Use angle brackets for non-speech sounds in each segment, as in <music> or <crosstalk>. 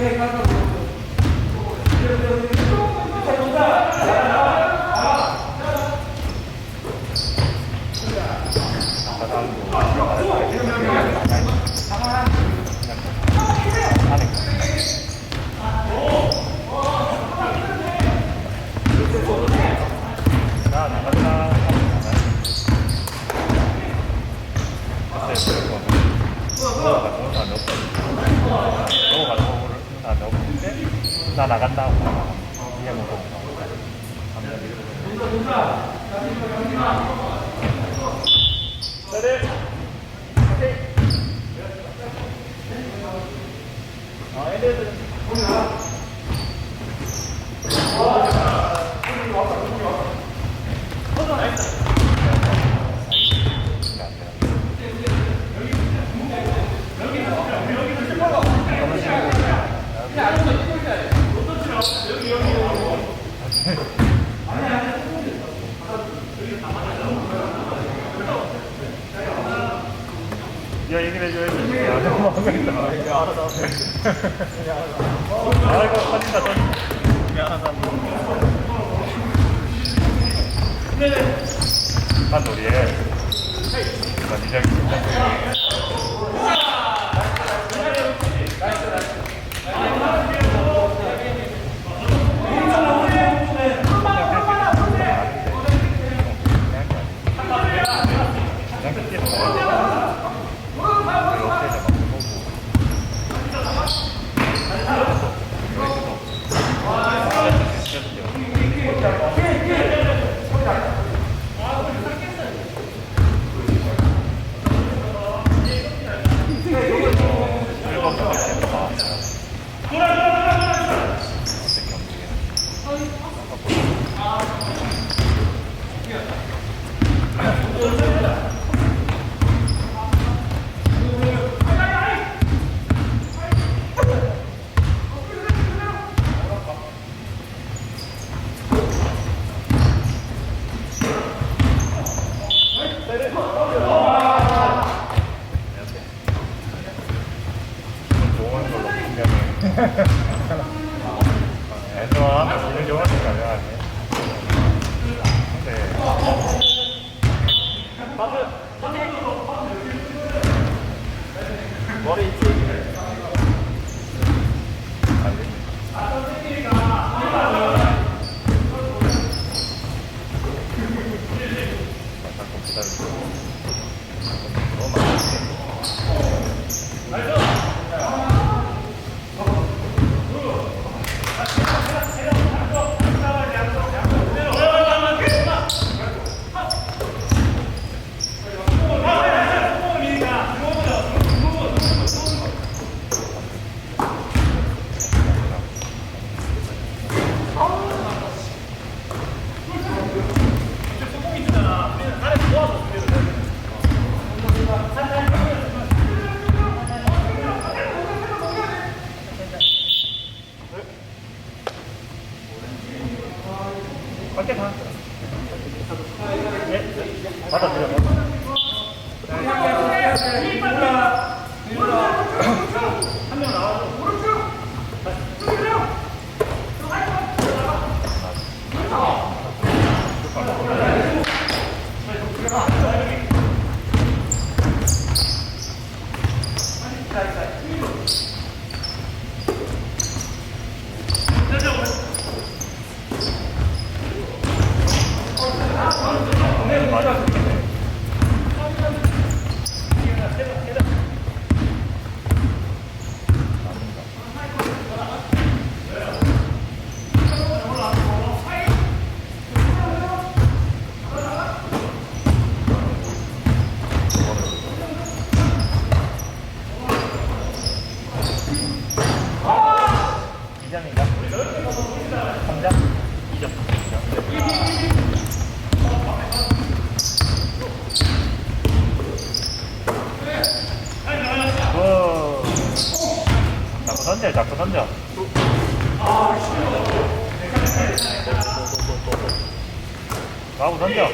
Gracias. 야 얘기를 해줘야지. 야 너무. 아이고. 미안하다. 한 놀이에 나 니장이 sempre tem. 던져, 자꾸 던져. 가고 던져.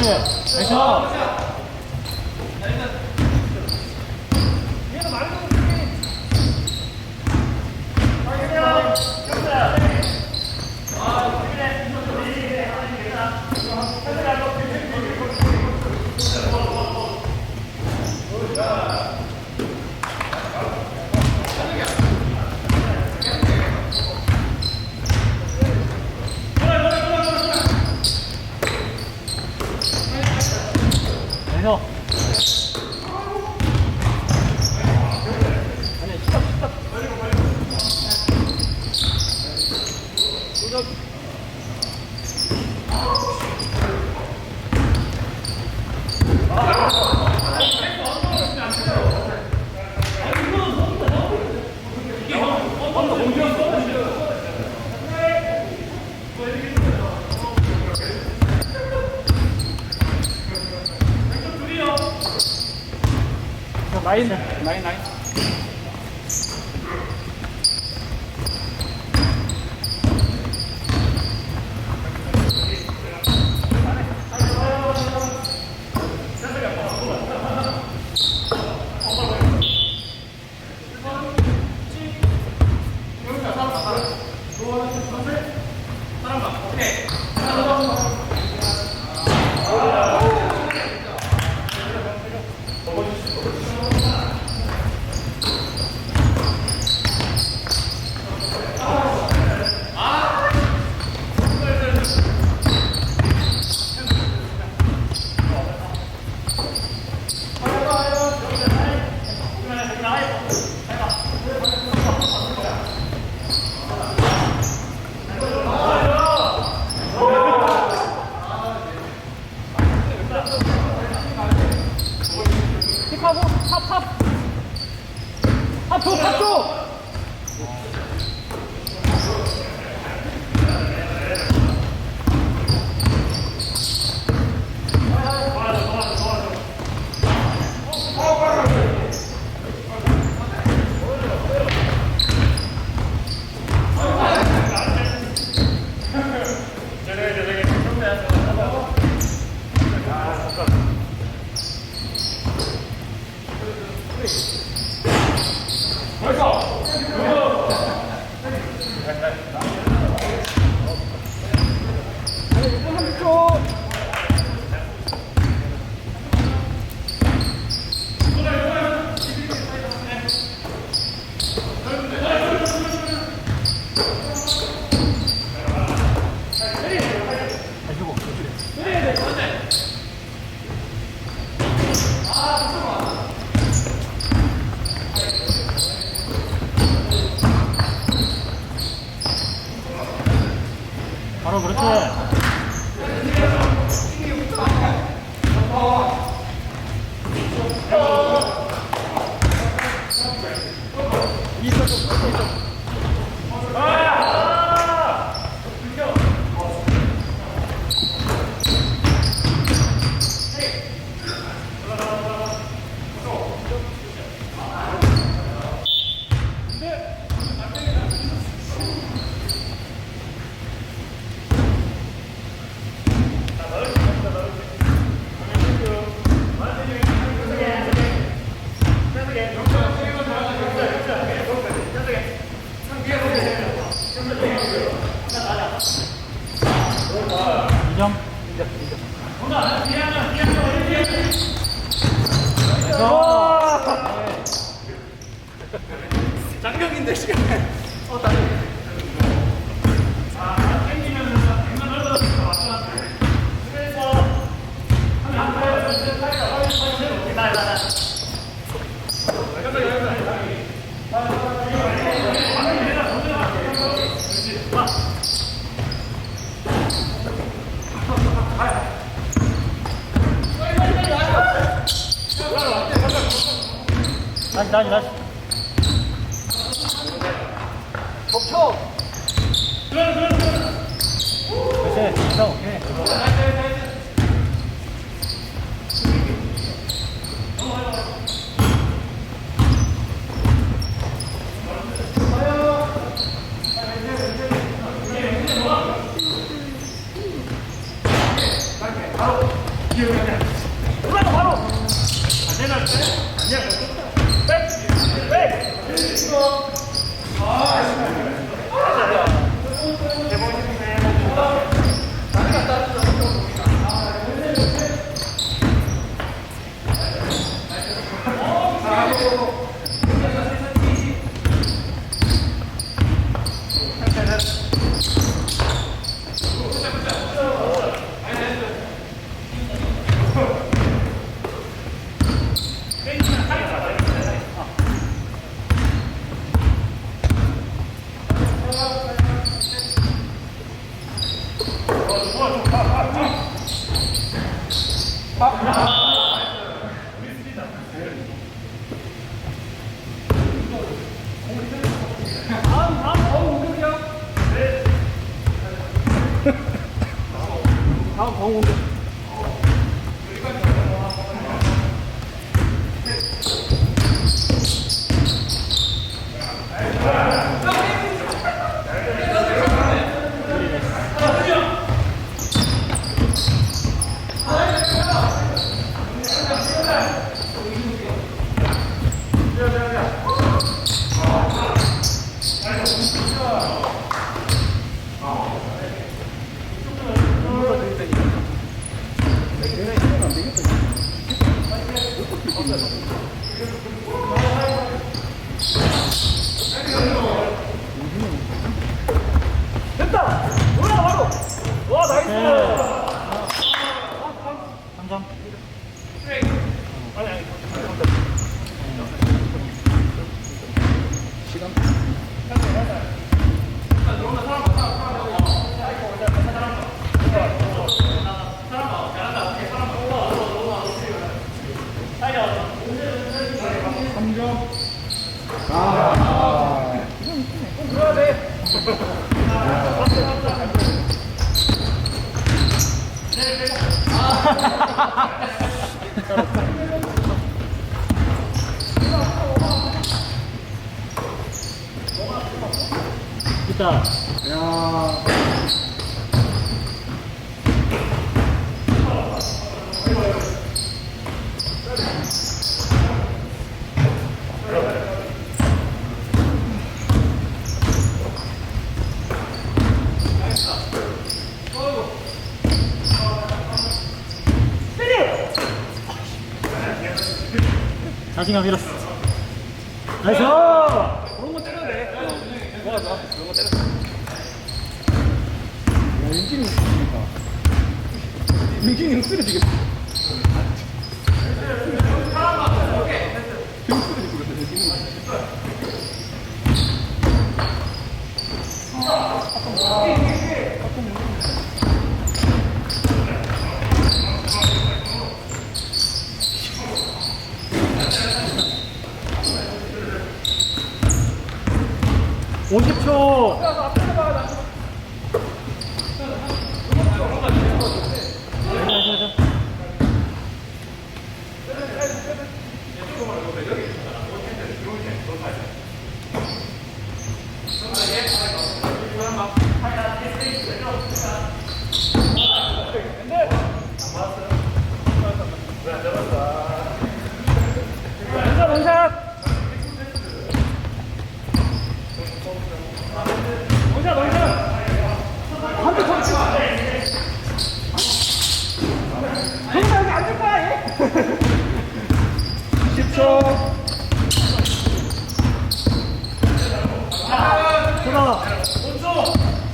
그렇지. 괜찮아 내려 라인 라 다시 다시 다시. 덮쳐. 그렇지 됐어 오케이 있다. 야. 자신감 잃었어. 나이스! 그런 거 때려도 돼. 좋아 좋아. 그런 거 때려. 야 윤진이 쓰니까. 윤진이 형 쓰러지겠다. 형 쓰러지겠다 윤진이. 오십 초 원샷 원샷. 원샷 원샷. 한대 터치. 형사 여기 앉을 거야 얘. 10초. 들어.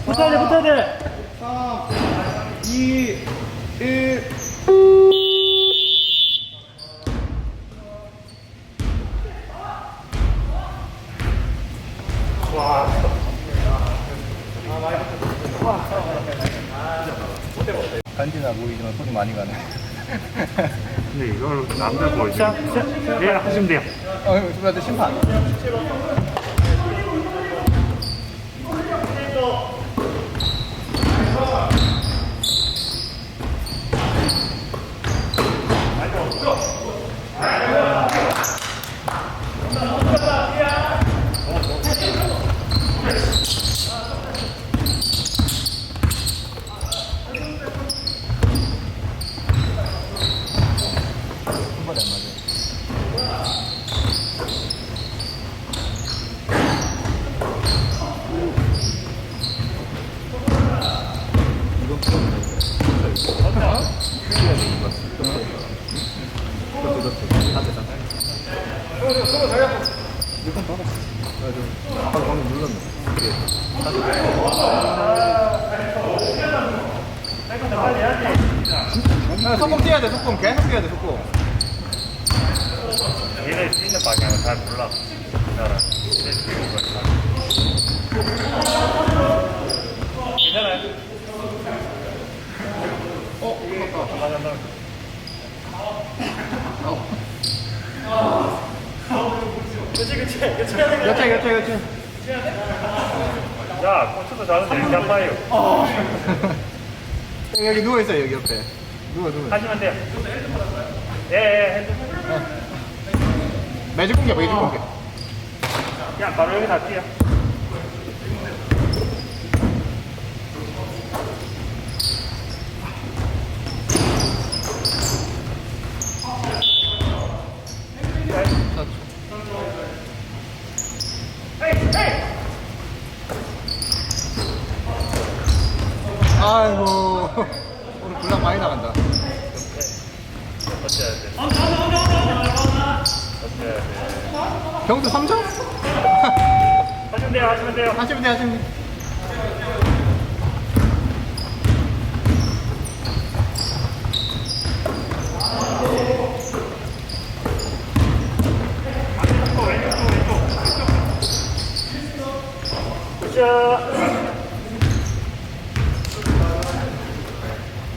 붙어야 돼, 붙어야 돼. 3, 2, 1. 간지나 보이지만 손이 많이 가네. 근데 이걸 남들 보이지? 예, 하시면 돼요. 어, 그런데 심판. 한 번에 안 맞아요. 이건 풀어도 돼. 풀어야 돼, 이거. 그것도 그렇지. 한대 다 이건 받았어. 맞아. 아까 방금 눌렀네. 이게. 아, 소금 뛰어야 돼, 소금. 계속 뛰어야 돼, 소금. 얘네 뛰는 방향을 잘 몰라. 나라. 괜찮아요? 어, 맞다. 맞아, 여차, 여차, 여차. 야, 코치도 잘하는데 이렇게 한 봐요. 여기 누워 있어요 여기 옆에. 누워 누워. 하시면 돼요. 예, 예, 매주 공개 매주 공개. 그냥 바로 여기다 할게요. 아이고 오늘 분량 많이 나간다. 어째야 돼? 경수 3점? 하시면 돼요, 하시면 돼요. 하시면 돼 하시면 돼. 왼쪽.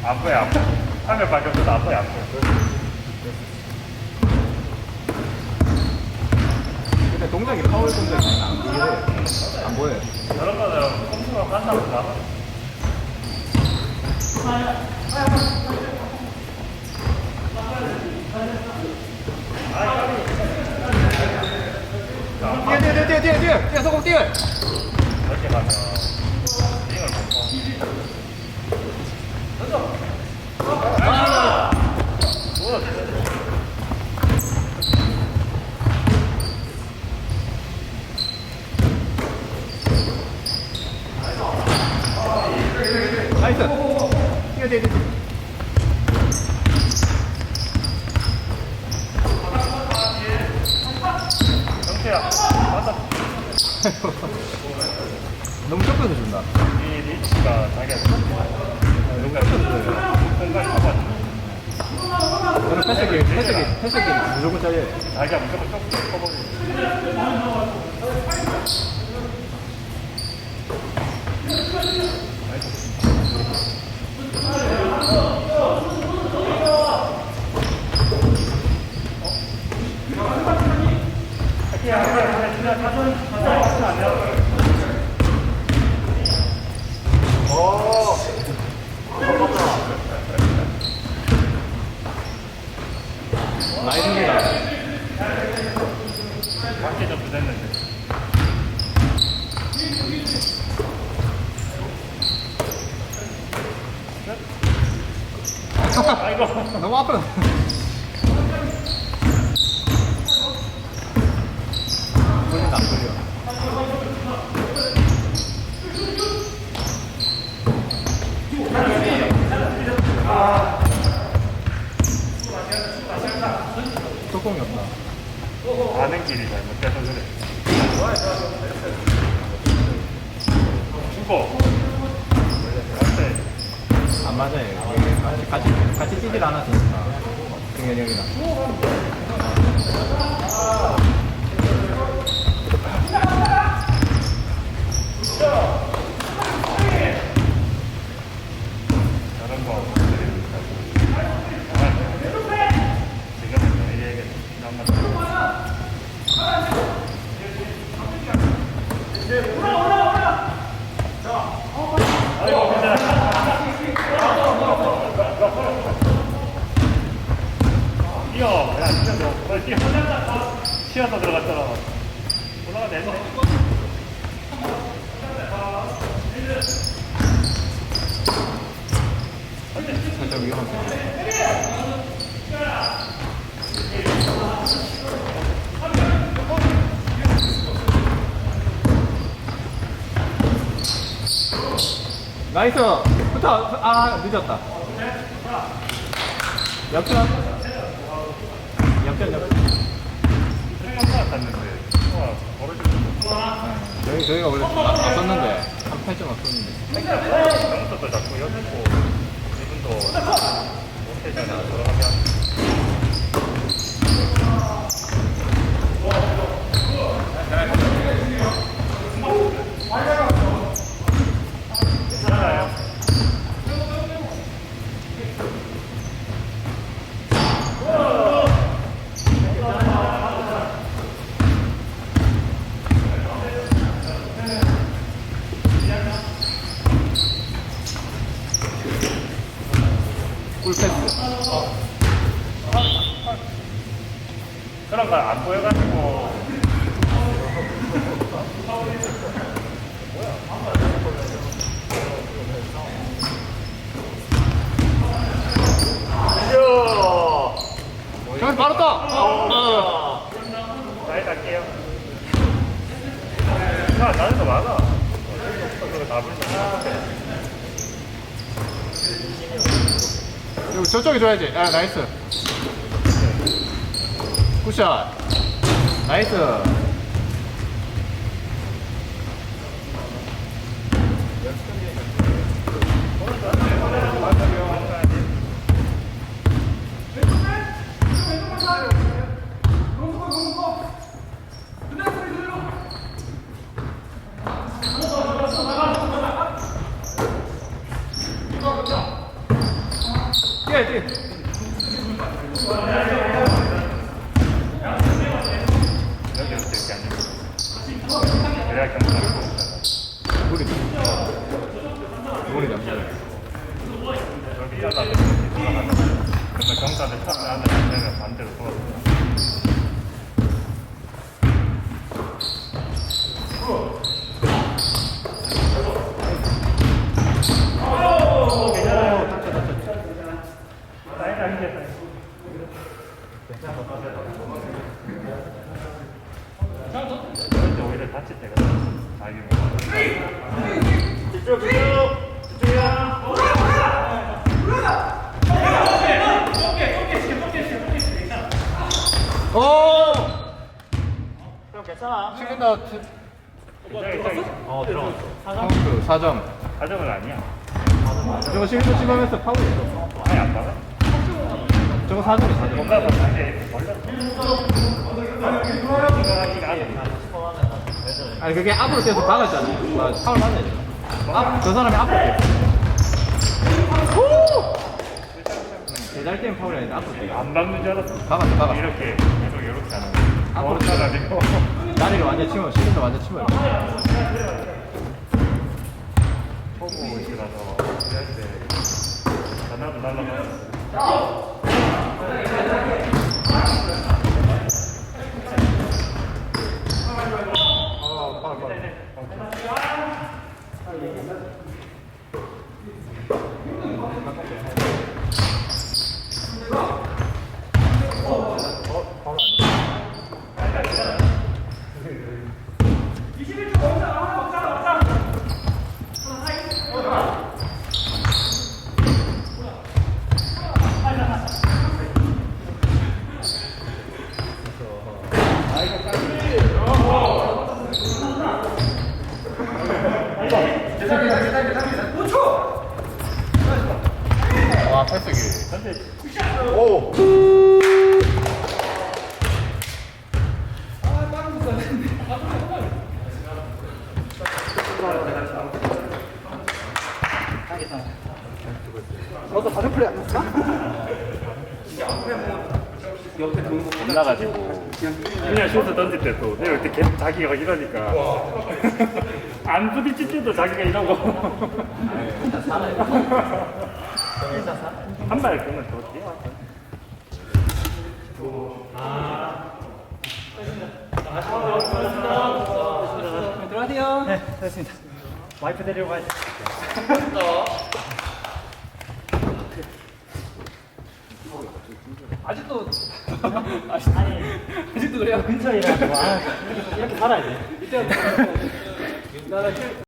안 보여, 안 보여. 화면 밝혀서도 안 보여, 안 보여. 근데 동작이 파울 동작이 안 보여. 안 보여. 저런 거는 컴퓨터가 간다고 나가. 뛰어 뛰어 뛰어 뛰어 뛰어 뛰어 소금 뛰어. 이렇게 가면 이걸 못 봐. 나이스. 뛰어. 너무 좁혀서 준다. 이 리치가 자기가 누가 공간이 커가지고 저는 패스 게임 패스 게임 패스 게임 무조건 잘해요. 자기가 무조건 조금 커버리고 밖에 좀 부됐는데. 아이고. 너무 아프다. 뚜껑이 없다. 가는 길이 잘못돼서 그래 죽어 안 맞아요. 이게 같이 같이 같이 뛰질 않았으니까. 승현이 형이랑. 저런 거 지금은 얘기해야겠다 한번 괜찮아 뛰어 들어갔잖아 올라가네 살짝 위험해. 나이스! 붙어! 아, 늦었다. 역전. 역전, 역전. 저희, 저희가 원래 앞섰는데, 한 8점 앞섰는데. 영수도 자꾸 여기 있고 이분도 못해잖아 들어가면 괜찮아요 꿀패스. 그런 거 안 보여가지고 형 바로 떠. 어. 잘 갈게요 야 나는 거 많아 그거 다 불러 그리고 저쪽에 줘야지. 아 나이스. 굿샷. 나이스. 뛰어 뛰어. 여기 이렇게 앉는 그래야 경찰이 우리 우리 남자. 여기 잘라서 이렇게 돌아가는 그러면 경찰을 차 안에 앉으면 반대로 돌아서 그런데 오히려 다칠 때가 자기 집중 집중 집중이야 오. 형 괜찮아. 시간다. 저기 저기 어 들어갔어 카운트 4점. 가정은 아니야 저거 실수 찜하면서 파울이죠. 아예 안 받아 저거 4점이 4점. 뭔가 더 자기에 걸렸어 생각하기가 안해 아니 그게 앞으로 계속 박았잖아. 아, 파울 맞아야 돼. 앞, 저 사람이 앞으로 계속. 대잘 때는 파울이 아닌데 앞으로 계속. 안 받는 줄 알았어 박았어, 박았어. 이렇게 계속 이렇게 하는 거 앞으로 멀어져가지고 다리를 완전 치면, 시간도 완전 치면. 보고 있으라서 이럴 때 전화도 날라가 어, 파울, 패스기. 근데 오. 겁나가지고. 그냥 슛을 던질 때도 내가 이렇게 계속 자기가 이러니까. 안 부딪힐 때도 자기가 이러고 한발 그러면 더 뛰어 들어가세요. 네, 됐습니다. 와이프 데리러 가야지. <laughs> 아직도 아니 아직도 그래요 근처이라고 아, 이렇게, 이렇게 살아야 돼. 이때 <laughs> 나는